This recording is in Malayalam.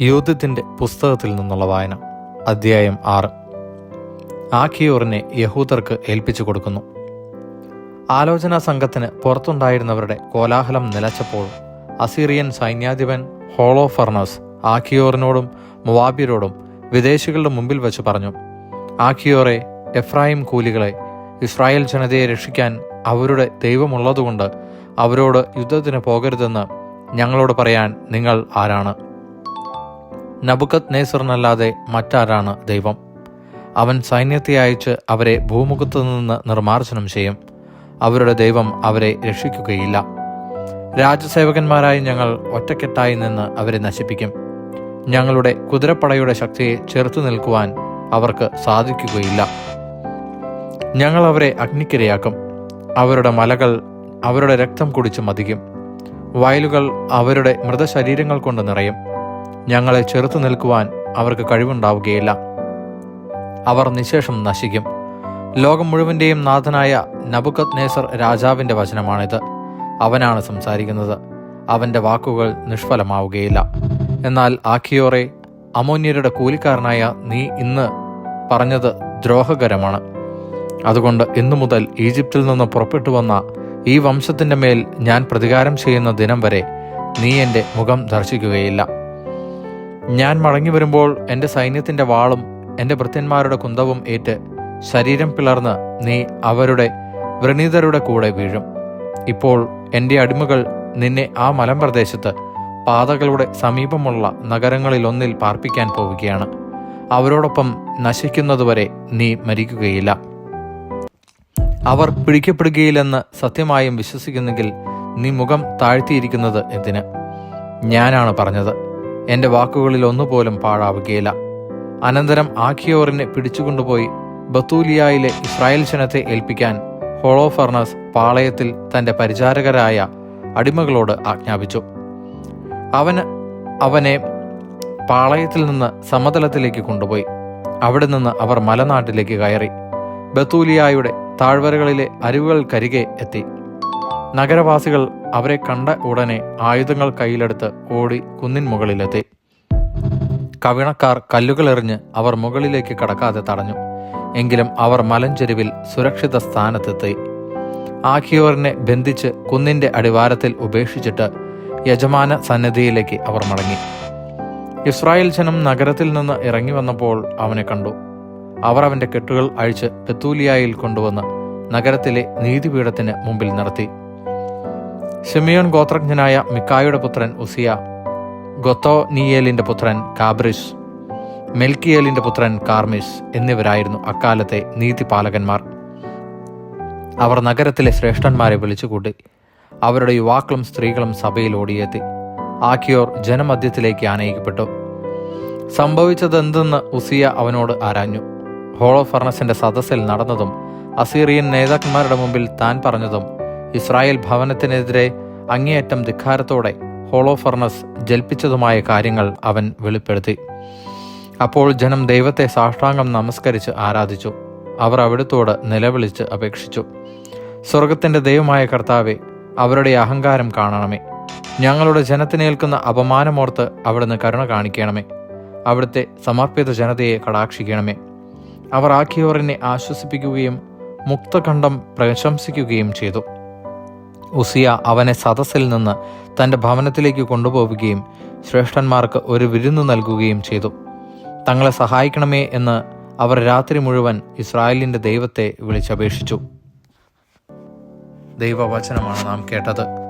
യൂഥത്തിന്റെ പുസ്തകത്തിൽ നിന്നുള്ള വായന അധ്യായം ആറ്. ആഖിയോറിനെ യഹൂദർക്ക് ഏൽപ്പിച്ചു കൊടുക്കുന്നു. ആലോചനാ സംഘത്തിന് പുറത്തുണ്ടായിരുന്നവരുടെ കോലാഹലം നിലച്ചപ്പോൾ അസീറിയൻ സൈന്യാധിപൻ ഹോളോ ഫർണസ് ആഖിയോറിനോടും മുവാബിയരോടും വിദേശികളുടെ മുമ്പിൽ വെച്ച് പറഞ്ഞു ആഖിയോറെ എഫ്രായിം കൂലികളെ ഇസ്രായേൽ ജനതയെ രക്ഷിക്കാൻ അവരുടെ ദൈവമുള്ളതുകൊണ്ട് അവരോട് യുദ്ധത്തിന് പോകരുതെന്ന് ഞങ്ങളോട് പറയാൻ നിങ്ങൾ ആരാണ്? നബുക്കത് നേസറിനല്ലാതെ മറ്റാരാണ് ദൈവം? അവൻ സൈന്യത്തെ അയച്ച് അവരെ ഭൂമുഖത്തു നിന്ന് ചെയ്യും. അവരുടെ ദൈവം അവരെ രക്ഷിക്കുകയില്ല. രാജസേവകന്മാരായി ഞങ്ങൾ ഒറ്റക്കെട്ടായി നിന്ന് അവരെ നശിപ്പിക്കും. ഞങ്ങളുടെ കുതിരപ്പടയുടെ ശക്തിയെ ചെറുത്തു നിൽക്കുവാൻ അവർക്ക് സാധിക്കുകയില്ല. ഞങ്ങൾ അവരെ അഗ്നിക്കിരയാക്കും. അവരുടെ മലകൾ അവരുടെ രക്തം കുടിച്ച് മതിക്കും. വയലുകൾ അവരുടെ മൃതശരീരങ്ങൾ കൊണ്ട് നിറയും. ഞങ്ങളെ ചെറുത്തു നിൽക്കുവാൻ അവർക്ക് കഴിവുണ്ടാവുകയില്ല. അവർ നിശേഷം നശിക്കും. ലോകം മുഴുവന്റെയും നാഥനായ നബുക്കത് നേസർ രാജാവിന്റെ വചനമാണിത്. അവനാണ് സംസാരിക്കുന്നത്. അവന്റെ വാക്കുകൾ നിഷ്ഫലമാവുകയില്ല. എന്നാൽ ആഖിയോറെ അമോന്യരുടെ കൂലിക്കാരനായ നീ ഇന്ന് പറഞ്ഞത് ദ്രോഹകരമാണ്. അതുകൊണ്ട് ഇന്നു മുതൽ ഈജിപ്തിൽ നിന്ന് പുറപ്പെട്ടു വന്ന ഈ വംശത്തിന്റെ മേൽ ഞാൻ പ്രതികാരം ചെയ്യുന്ന ദിനം വരെ നീ എന്റെ മുഖം ദർശിക്കുകയില്ല. ഞാൻ മടങ്ങി വരുമ്പോൾ എന്റെ സൈന്യത്തിന്റെ വാളും എന്റെ ഭൃത്യന്മാരുടെ കുന്തവും ഏറ്റ് ശരീരം പിളർന്ന് നീ അവരുടെ വ്രണീതരുടെ കൂടെ വീഴും. ഇപ്പോൾ എന്റെ അടിമകൾ നിന്നെ ആ മലമ്പ്രദേശത്ത് പാതകളുടെ സമീപമുള്ള നഗരങ്ങളിലൊന്നിൽ പാർപ്പിക്കാൻ പോവുകയാണ്. അവരോടൊപ്പം നശിക്കുന്നതുവരെ നീ മരിക്കുകയില്ല. അവർ പിടിക്കപ്പെടുകയില്ലെന്ന് സത്യമായും വിശ്വസിക്കുന്നെങ്കിൽ നീ മുഖം താഴ്ത്തിയിരിക്കുന്നത് എന്തിന്? ഞാനാണ് പറഞ്ഞത്. എന്റെ വാക്കുകളിൽ ഒന്നുപോലും പാഴാവുകയില്ല. അനന്തരം ആഖിയോറിനെ പിടിച്ചുകൊണ്ടുപോയി ബത്തൂലിയായിലെ ഇസ്രായേൽ ജനത്തെ ഏൽപ്പിക്കാൻ ഹോളോഫർണസ് പാളയത്തിൽ തന്റെ പരിചാരകരായ അടിമകളോട് ആജ്ഞാപിച്ചു. അവന് അവനെ പാളയത്തിൽ നിന്ന് സമതലത്തിലേക്ക് കൊണ്ടുപോയി. അവിടെ നിന്ന് അവർ മലനാട്ടിലേക്ക് കയറി. ബത്തൂലിയായുടെ താഴ്വരകളിലെ അരുവുകൾക്കരികെ എത്തി. നഗരവാസികൾ അവരെ കണ്ട ഉടനെ ആയുധങ്ങൾ കയ്യിലെടുത്ത് ഓടി കുന്നിൻ മുകളിലെത്തി. കവിണക്കാർ കല്ലുകളെറിഞ്ഞ് അവർ മുകളിലേക്ക് കടക്കാതെ തടഞ്ഞു. എങ്കിലും അവർ മലഞ്ചെരുവിൽ സുരക്ഷിത സ്ഥാനത്തെത്തി. ആഖിയോറിനെ ബന്ധിച്ച് കുന്നിന്റെ അടിവാരത്തിൽ ഉപേക്ഷിച്ചിട്ട് യജമാന സന്നദ്ധിയിലേക്ക് അവർ മടങ്ങി. ഇസ്രായേൽ ജനം നഗരത്തിൽ നിന്ന് ഇറങ്ങി വന്നപ്പോൾ അവനെ കണ്ടു. അവർ അവന്റെ കെട്ടുകൾ അഴിച്ച് പെത്തൂലിയായിൽ കൊണ്ടുവന്ന് നഗരത്തിലെ നീതിപീഠത്തിന് മുമ്പിൽ നിർത്തി സിമിയോൻ ഗോത്രജ്ഞനായ മിക്കായുടെ പുത്രൻ ഉസിയ ഗൊത്തോ നീയേലിന്റെ പുത്രൻ കാബ്രിസ് മെൽക്കിയേലിന്റെ പുത്രൻ കാർമിസ് എന്നിവരായിരുന്നു അക്കാലത്തെ നീതിപാലകന്മാർ. അവർ നഗരത്തിലെ ശ്രേഷ്ഠന്മാരെ വിളിച്ചുകൂട്ടി അവരുടെ യുവാക്കളും സ്ത്രീകളും സഭയിൽ ഓടിയെത്തി ആക്കിയോർ ജനമധ്യത്തിലേക്ക് ആനയിക്കപ്പെട്ടു. സംഭവിച്ചതെന്തെന്ന് ഉസിയ അവനോട് ആരാഞ്ഞു. ഹോളോ ഫർണസിന്റെ സദസ്സിൽ നടന്നതും അസീറിയൻ നേതാക്കന്മാരുടെ മുമ്പിൽ താൻ പറഞ്ഞതും ഇസ്രായേൽ ഭവനത്തിനെതിരെ അങ്ങേയറ്റം ധിക്കാരത്തോടെ ഹോളോഫർണസ് ജൽപ്പിച്ചതുമായ കാര്യങ്ങൾ അവൻ വെളിപ്പെടുത്തി. അപ്പോൾ ജനം ദൈവത്തെ സാഷ്ടാംഗം നമസ്കരിച്ച് ആരാധിച്ചു. അവർ അവിടുത്തോട് നിലവിളിച്ച് അപേക്ഷിച്ചു. സ്വർഗത്തിന്റെ ദൈവമായ കർത്താവെ അവരുടെ അഹങ്കാരം കാണണമേ. ഞങ്ങളുടെ ജനത്തിനേൽക്കുന്ന അപമാനമോർത്ത് അവിടുന്ന് കരുണ കാണിക്കണമേ. അവിടുത്തെ സമർപ്പിത ജനതയെ കടാക്ഷിക്കണമേ. അവർ ആക്കിയോറിനെ ആശ്വസിപ്പിക്കുകയും മുക്തഖണ്ഡം പ്രശംസിക്കുകയും ചെയ്തു. ഉസിയ അവനെ സദസ്സിൽ നിന്ന് തന്റെ ഭവനത്തിലേക്ക് കൊണ്ടുപോവുകയും ശ്രേഷ്ഠന്മാർക്ക് ഒരു വിരുന്ന് നൽകുകയും ചെയ്തു. തങ്ങളെ സഹായിക്കണമേ എന്ന് അവർ രാത്രി മുഴുവൻ ഇസ്രായേലിന്റെ ദൈവത്തെ വിളിച്ചപേക്ഷിച്ചു. ദൈവവചനമാണ് നാം കേട്ടത്.